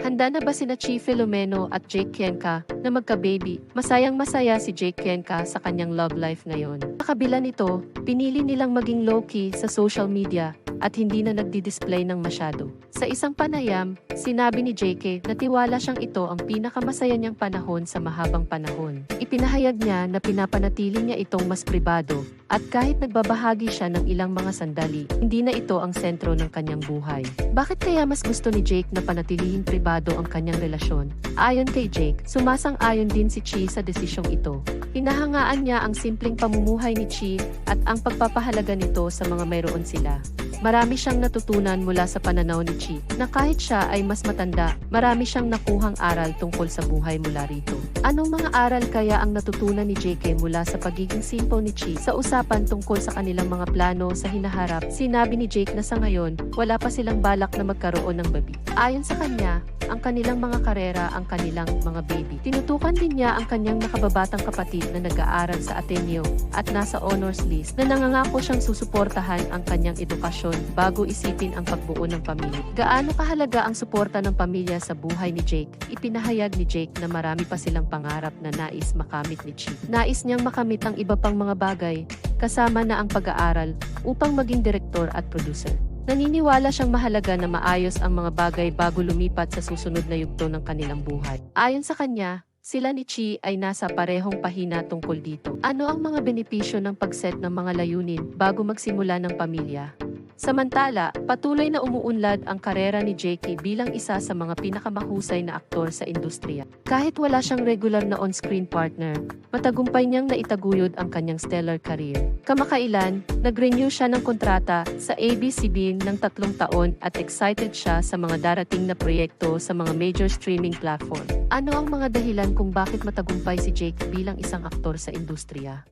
Handa na ba sina Chi Filomeno at Jake Kienka na magka-baby? Masayang masaya si Jake Kienka sa kanyang love life ngayon. Sa kabila nito, pinili nilang maging low-key sa social media at hindi na nagdi-display ng masyado. Sa isang panayam, sinabi ni JK na tiwala siyang ito ang pinakamasaya niyang panahon sa mahabang panahon. Ipinahayag niya na pinapanatili niya itong mas pribado at kahit nagbabahagi siya ng ilang mga sandali, hindi na ito ang sentro ng kanyang buhay. Bakit kaya mas gusto ni Jake na panatilihing pribado ang kanyang relasyon? Ayon kay Jake, sumasang-ayon din si Chi sa desisyong ito. Hinahangaan niya ang simpleng pamumuhay ni Chi at ang pagpapahalaga nito sa mga mayroon sila. Marami siyang natutunan mula sa pananaw ni Chi na kahit siya ay mas matanda, marami siyang nakuhang aral tungkol sa buhay mula rito. Anong mga aral kaya ang natutunan ni JK mula sa pagiging simple ni Chi sa usapan tungkol sa kanilang mga plano sa hinaharap? Sinabi ni Jake na sa ngayon, wala pa silang balak na magkaroon ng baby. Ayon sa kanya, ang kanilang mga karera ang kanilang mga baby. Tinutukan din niya ang kanyang nakababatang kapatid na nag-aaral sa Ateneo at nasa honors list na nangangako siyang susuportahan ang kanyang edukasyon bago isipin ang pagbuo ng pamilya. Gaano kahalaga ang suporta ng pamilya sa buhay ni Jake? Ipinahayag ni Jake na marami pa silang pangarap na nais makamit ni Chi. Nais niyang makamit ang iba pang mga bagay, kasama na ang pag-aaral, upang maging direktor at producer. Naniniwala siyang mahalaga na maayos ang mga bagay bago lumipat sa susunod na yugto ng kanilang buhay. Ayon sa kanya, sila ni Chi ay nasa parehong pahina tungkol dito. Ano ang mga benepisyo ng pagset ng mga layunin bago magsimula ng pamilya? Samantala, patuloy na umuunlad ang karera ni JK bilang isa sa mga pinakamahusay na aktor sa industriya. Kahit wala siyang regular na on-screen partner, matagumpay niyang naitaguyod ang kanyang stellar career. Kamakailan, nag-renew siya ng kontrata sa ABCBN ng tatlong taon at excited siya sa mga darating na proyekto sa mga major streaming platform. Ano ang mga dahilan kung bakit matagumpay si Jake bilang isang aktor sa industriya?